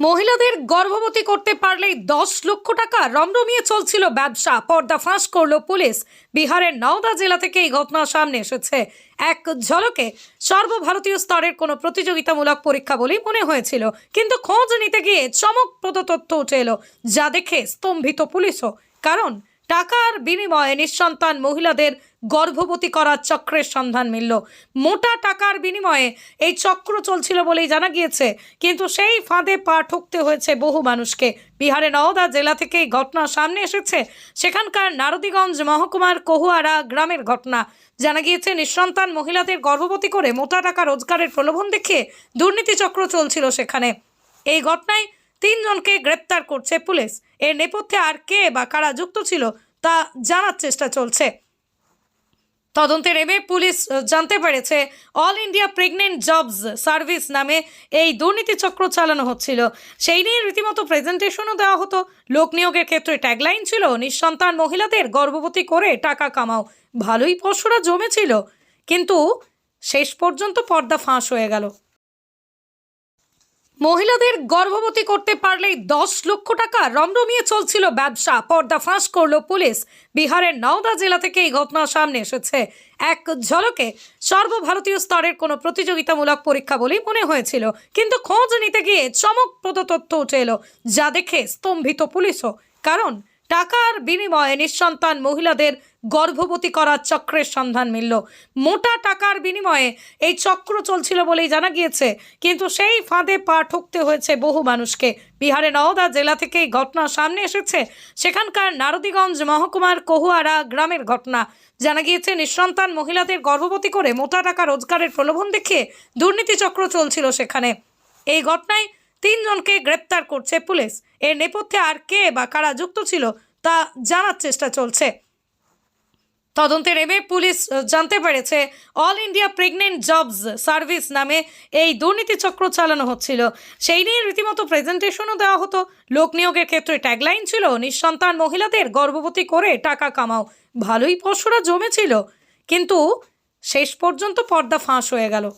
মহিলাদের গর্ভবতী করতে পারলেই দশ লক্ষ টাকা রমরমিয়ে চলছিল ব্যবসা। পর্দা ফাঁস করল পুলিশ। বিহারের নওদা জেলা থেকে এই ঘটনা সামনে এসেছে। এক ঝলকে সর্বভারতীয় স্তরের কোনো প্রতিযোগিতামূলক পরীক্ষা বলেই মনে হয়েছিল। কিন্তু খোঁজ নিতে গিয়ে চমকপ্রদ তথ্য উঠে এলো, যা দেখে স্তম্ভিত পুলিশও। কারণ টাকার বিনিময়ে নিঃসন্তান মহিলাদের গর্ভবতী করার চক্রের সন্ধান মিলল। মোটা টাকার বিনিময়ে এই চক্র চলছিল বলেই জানা গিয়েছে, কিন্তু সেই ফাঁদে পা ঠুকতে হয়েছে বহু মানুষকে। বিহারে নওদা জেলা থেকে এই ঘটনা সামনে এসেছে। সেখানকার নারদীগঞ্জ মহকুমার কহুয়ারা গ্রামের ঘটনা। জানা গিয়েছে, নিঃসন্তান মহিলাদের গর্ভবতী করে মোটা টাকা রোজগারের প্রলোভন দেখিয়ে দুর্নীতি চক্র চলছিল সেখানে। এই ঘটনায় তিনজনকে গ্রেপ্তার করছে পুলিশ। এর নেপথ্যে আর কে বা কারা যুক্ত ছিল তা জানার চেষ্টা চলছে। তদন্তে নেমে পুলিশ জানতে পেরেছে, all India pregnant jobs service নামে এই দুর্নীতি চক্র চালানো হচ্ছিল। সেই নিয়ে রীতিমতো প্রেজেন্টেশনও দেওয়া হতো। লোক নিয়োগের ক্ষেত্রে ট্যাগলাইন ছিল। নিঃসন্তান মহিলাদের গর্ভবতী করে টাকা কামাও। ভালোই পশুরা জমেছিল। কিন্তু শেষ পর্যন্ত পর্দা ফাঁস হয়ে গেল। মহিলাদের গর্ভবতী করতে পারলেই দশ লক্ষ টাকা রমরমিয়ে চলছিল ব্যবসা। পর্দা ফাঁস করল পুলিশ। বিহারের নওদা জেলা থেকে এই ঘটনা সামনে এসেছে। এক ঝলকে সর্বভারতীয় স্তরের কোনো প্রতিযোগিতামূলক পরীক্ষা বলেই মনে হয়েছিল। কিন্তু খোঁজ নিতে গিয়ে চমকপ্রদ তথ্য উঠে এলো। যা দেখে স্তম্ভিত পুলিশও। কারণ টাকার বিনিময়ে নিঃসন্তান মহিলাদের গর্ভবতী করার চক্রের সন্ধান মিলল। মোটা টাকার বিনিময়ে এই চক্র চলছিল বলেই জানা গিয়েছে, কিন্তু সেই ফাঁদে পা ঠুকতে হয়েছে বহু মানুষকে। বিহারে নওদা জেলা থেকে এই ঘটনা সামনে এসেছে। সেখানকার নারদীগঞ্জ মহকুমার কহুয়ারা গ্রামের ঘটনা। জানা গিয়েছে, নিঃসন্তান মহিলাদের গর্ভবতী করে মোটা টাকা রোজগারের প্রলোভন দেখিয়ে দুর্নীতি চক্র চলছিল সেখানে। এই ঘটনায় তিনজনকে গ্রেপ্তার করছে পুলিশ। এর নেপথ্যে আর কে বা কারা যুক্ত ছিল তা জানার চেষ্টা চলছে। তদন্তে নেমে পুলিশ জানতে পেরেছে, all India pregnant jobs service নামে এই দুর্নীতি চক্র চালানো হচ্ছিল। সেই নিয়ে রীতিমতো প্রেজেন্টেশনও দেওয়া হতো। লোক নিয়োগের ক্ষেত্রে ট্যাগলাইন ছিল। নিঃসন্তান মহিলাদের গর্ভবতী করে টাকা কামাও। ভালোই পশুরা জমেছিল। কিন্তু শেষ পর্যন্ত পর্দা ফাঁস হয়ে গেল।